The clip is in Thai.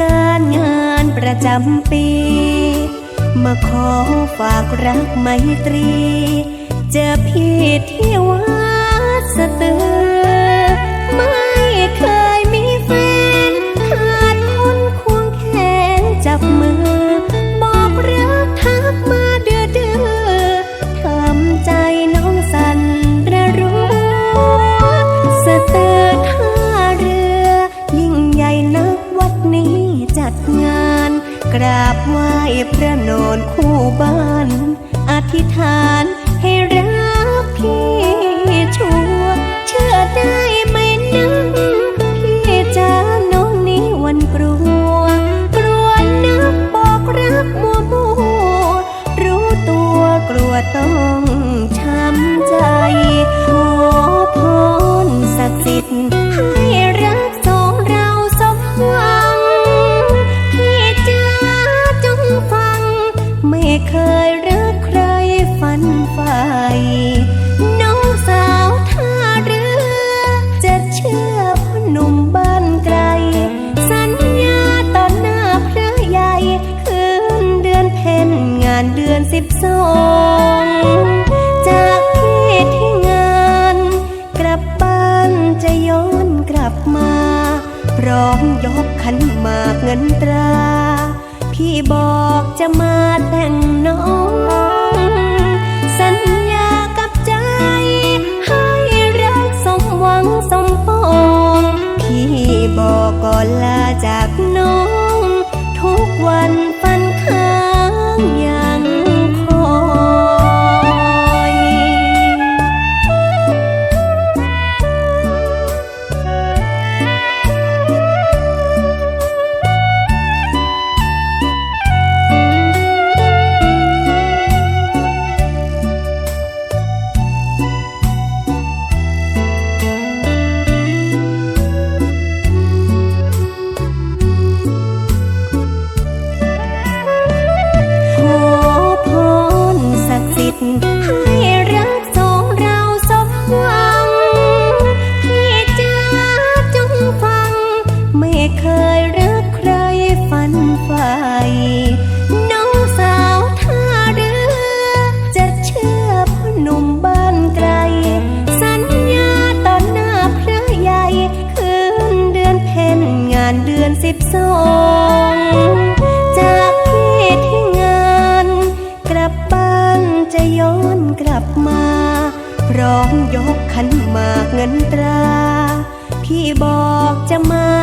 การงานประจำปี มาขอฝากรักไมตรี เจอพี่ที่ กราบไหว้พระนอนคู่บ้าน อธิษฐานให้รักพี่ชู ยรักใครฝันใฝ่น้องสาวท่าเรือ จะเชื่อพ่อหนุ่มบ้านไกล สัญญาต่อหน้าพระใหญ่ คืนเดือนเพ็ญงานเดือนสิบสองจากพี่ที่งาน กลับบ้านจะย้อนกลับมา พร้อมยกขันหมากเงินตรา พี่บอกจะมาแต่งน้อง สัญญากับใจ ให้รักสมหวังสมปองพี่บอกก่อนลาจากน้อง ทุกวันานเดือนสิบสองจากพี่ที่งาน กลับบ้านจะย้อนกลับมา พร้อมยกขันมากเงินตรา พี่บอกจะมา